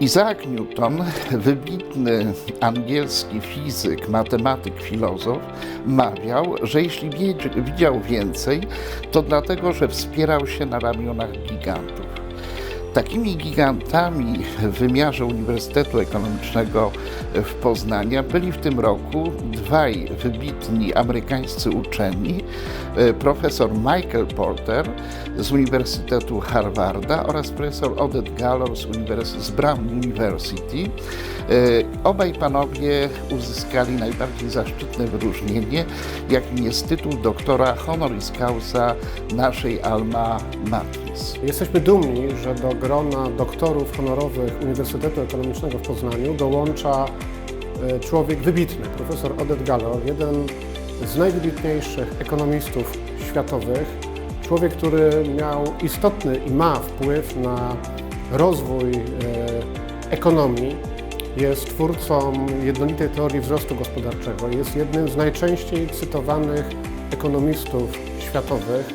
Isaac Newton, wybitny angielski fizyk, matematyk, filozof, mawiał, że jeśli widział więcej, to dlatego, że wspierał się na ramionach gigantów. Takimi gigantami w wymiarze Uniwersytetu Ekonomicznego w Poznaniu byli w tym roku dwaj wybitni amerykańscy uczeni, e, profesor Michael Porter z Uniwersytetu Harvarda oraz profesor Odette Gallor z, z Brown University. E, Obaj panowie uzyskali najbardziej zaszczytne wyróżnienie, jakim jest tytuł doktora honoris causa naszej Alma Matris. Jesteśmy dumni, że do grona doktorów honorowych Uniwersytetu Ekonomicznego w Poznaniu dołącza e, człowiek wybitny, profesor Odette Gallor, jeden z najwybitniejszych ekonomistów światowych, człowiek, który miał istotny i ma wpływ na rozwój e, ekonomii, jest twórcą jednolitej teorii wzrostu gospodarczego, jest jednym z najczęściej cytowanych ekonomistów światowych.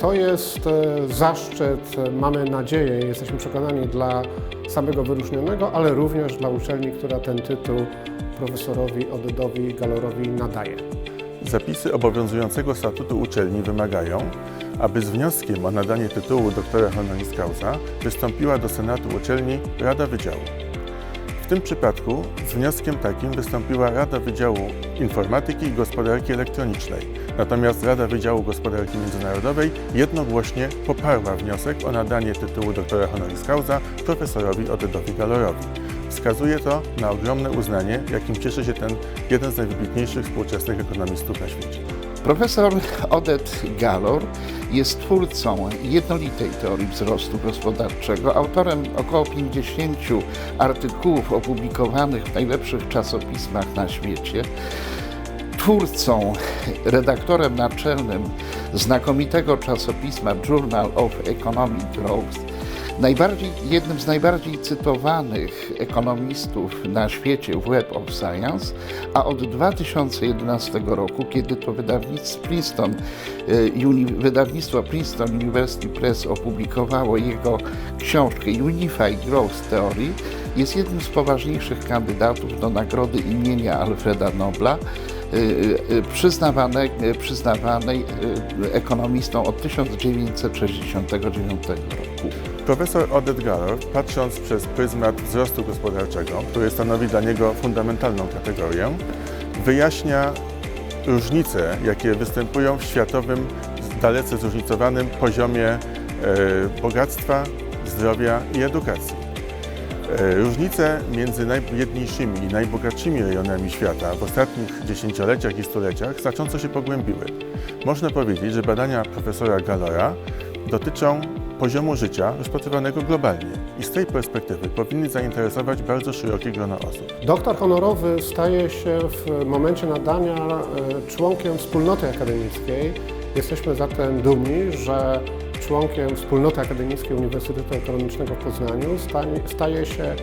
To jest e, zaszczyt, e, mamy nadzieję, jesteśmy przekonani dla samego wyróżnionego, ale również dla uczelni, która ten tytuł profesorowi Odedowi Galorowi nadaje. Zapisy obowiązującego statutu uczelni wymagają, aby z wnioskiem o nadanie tytułu doktora honoris causa wystąpiła do Senatu uczelni Rada Wydziału. W tym przypadku z wnioskiem takim wystąpiła Rada Wydziału Informatyki i Gospodarki Elektronicznej, natomiast Rada Wydziału Gospodarki Międzynarodowej jednogłośnie poparła wniosek o nadanie tytułu doktora honoris causa profesorowi Odedowi Galorowi. Wskazuje to na ogromne uznanie, jakim cieszy się ten jeden z najwybitniejszych współczesnych ekonomistów na świecie. Profesor Odette Gallor jest twórcą jednolitej teorii wzrostu gospodarczego, autorem około 50 artykułów opublikowanych w najlepszych czasopismach na świecie, twórcą, redaktorem naczelnym znakomitego czasopisma Journal of Economic Growth, najbardziej, jednym z najbardziej cytowanych ekonomistów na świecie w Web of Science, a od 2011 roku, kiedy to wydawnictwo Princeton, e, wydawnictwo Princeton University Press opublikowało jego książkę Unified Growth Theory, jest jednym z poważniejszych kandydatów do nagrody imienia Alfreda Nobla, przyznawanej, e, przyznawanej e, ekonomistom od 1969 roku. Profesor Odette Gallor, patrząc przez pryzmat wzrostu gospodarczego, który stanowi dla niego fundamentalną kategorię, wyjaśnia różnice, jakie występują w światowym, dalece zróżnicowanym poziomie e, bogactwa, zdrowia i edukacji. E, Różnice między najbiedniejszymi i najbogatszymi rejonami świata w ostatnich dziesięcioleciach i stuleciach znacząco się pogłębiły. Można powiedzieć, że badania profesora Gallora dotyczą poziomu życia rozpatrywanego globalnie i z tej perspektywy powinny zainteresować bardzo szerokie grono osób. Doktor honorowy staje się w momencie nadania e, członkiem wspólnoty akademickiej. Jesteśmy zatem dumni, że członkiem wspólnoty akademickiej Uniwersytetu Ekonomicznego w Poznaniu staje się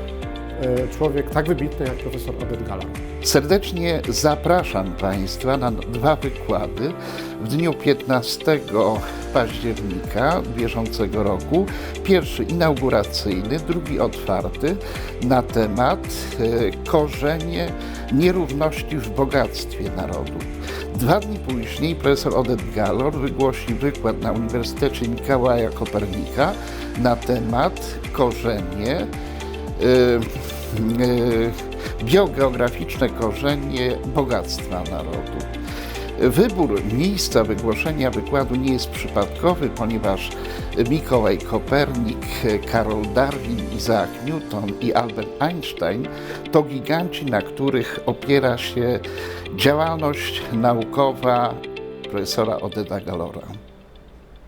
człowiek tak wybitny jak profesor Odette Gallor. Serdecznie zapraszam Państwa na dwa wykłady w dniu 15 października bieżącego roku. Pierwszy inauguracyjny, drugi otwarty na temat e, korzenie nierówności w bogactwie narodu. Dwa dni później profesor Odette Gallor wygłosi wykład na Uniwersytecie Mikołaja Kopernika na temat korzenie e, e, biogeograficzne korzenie bogactwa narodu. Wybór miejsca wygłoszenia wykładu nie jest przypadkowy, ponieważ Mikołaj Kopernik, Karol Darwin, Isaac Newton i Albert Einstein to giganci, na których opiera się działalność naukowa profesora Odeta Gallora.